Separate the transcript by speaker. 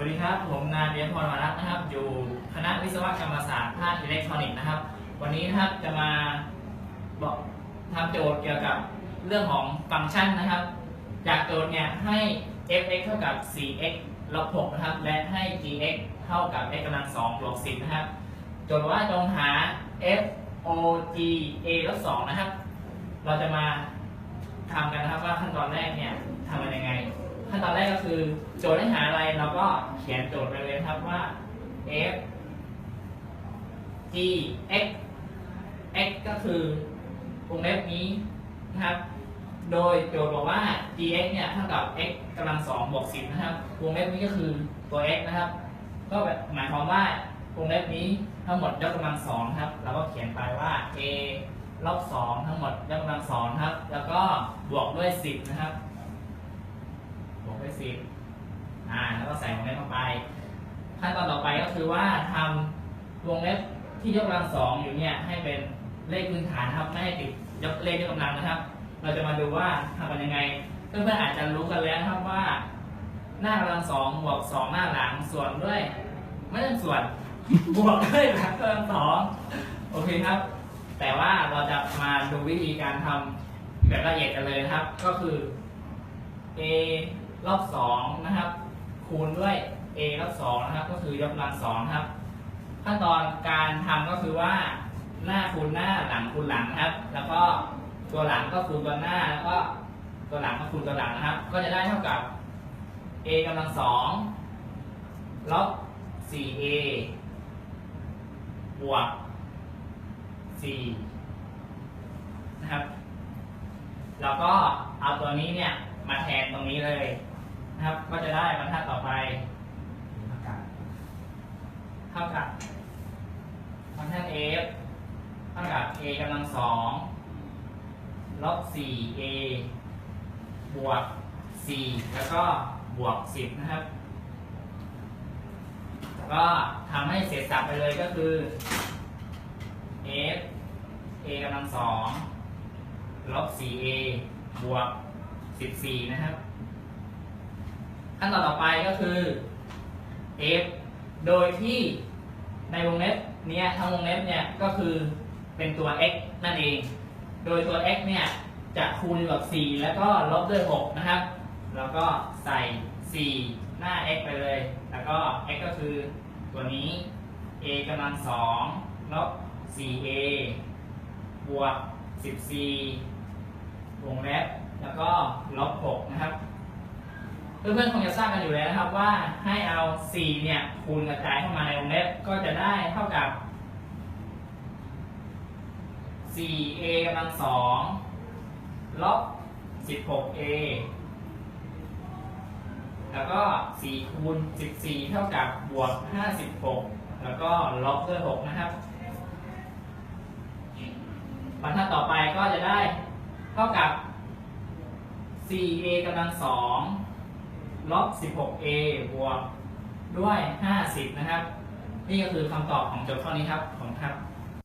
Speaker 1: วัสดีครับ ผมนายเบียพรวรัตน์นะครับ อยู่คณะวิศวกรรมศาสตร์ภาคอิเล็กทรอนิกส์นะครับ วันนี้นะครับจะมาบอกทำโจทย์เกี่ยวกับเรื่องของฟังก์ชันนะครับ จากโจทย์เนี่ยให้ f(x) เท่ากับ 4x ลบ6นะครับ และให้ gx เท่ากับ x กำลัง2บวก10นะครับ โจทย์ว่าจงหา f o g a ลบ2นะครับ เราจะมาทำกันนะครับว่าขั้นตอนแรกเนี่ยทำกันยังไง ขั้นตอนแรกก็คือ โจทย์ให้หาอะไรเราก็เขียนโจทย์ไปเลยนครับว่า f g x x ก็คือวงเล็บนี้นะครับ โดยโจทย์บอกว่า gx เนี่ยเท่ากับ x กำลัง2บวก10นะครับ วงเล็บนี้ก็คือตัว x นะครับ ก็หมายความว่าวงเล็บนี้ทั้งหมดยกกำลังสองครับ เราก็เขียนไปว่า a ลบสองทั้งหมดยกกำลังสองครับ แล้วก็บวกด้วย10นะครับ ด้วยสิบอ่าแล้วก็ใส่วงเล็บเข้าไป ขั้นตอนต่อไปก็คือว่าทำวงเล็บที่ยกกำลังสองอยู่เนี่ยให้เป็นเลขพื้นฐานครับไม่ให้ติดยกเลขยกกำลังนะครับ เราจะมาดูว่าทำกันยังไงเพื่อนๆอาจจะรู้กันแล้วครับว่า หน้ากำลังสองบวกสองหน้าหลังส่วนด้วย ไม่ต้องส่วนบวกด้วยหลังกำลังสองโอเคครับ แต่ว่าเราจะมาดูวิธีการทำแบบละเอียดกันเลยนะครับ ก็คือ a รอบสองนะครับ คูณด้วย a รอบสองนะครับ ก็คือยกกำลังสองครับ ขั้นตอนการทำก็คือว่า หน้าคูณหน้าหลังคูณหลังนะครับ แล้วก็ตัวหลังก็คูณตัวหน้าแล้วก็ตัวหลังก็คูณตัวหลังนะครับ ก็จะได้เท่ากับ a กำลังสองลบ 4a บวก 4 นะครับ แล้วก็เอาตัวนี้เนี่ย มาแทนตรงนี้เลยนะครับ ก็จะได้บรรทัดต่อไปเท่ากับบรรทัด f เท่ากับ a กำลังสองลบ 4a บวก 4 แล้วก็บวก 10 นะครับ ก็ทำให้เสร็จสับไปเลยก็คือ f a กำลังสองลบ 4a บวก 14 นะครับ ขั้นตอนต่อไปก็คือ f โดยที่ในวงเล็บเนี้ยทั้งวงเล็บเนี่ยก็คือเป็นตัว x นั่นเอง โดยตัว x เนี่ยจะคูณกับ 4 แล้วก็ลบด้วย 6 นะครับ แล้วก็ใส่ 4 หน้า x ไปเลย แล้วก็ x ก็คือตัวนี้ a กำลัง2ลบ 4a บวก 14 วงเล็บ แล้วก็ลบ 6 นะครับ เพื่อนๆคงจะทราบกันอยู่แล้วนะครับว่าให้เอา4เนี่ยคูณกระจายเข้ามาในวงเล็บก็จะได้เท่ากับ 4a กำลัง2ลบ 16a แล้วก็ 4 คูณ 14 เท่ากับบวก 56 แล้วก็ลบด้วย 6 นะครับ บรรทัดต่อไปก็จะได้เท่ากับ 4a กำลัง2 ลบ 16a บวกด้วย 50 นะครับ นี่ก็คือคำตอบของโจทย์ข้อนี้ครับผมครับ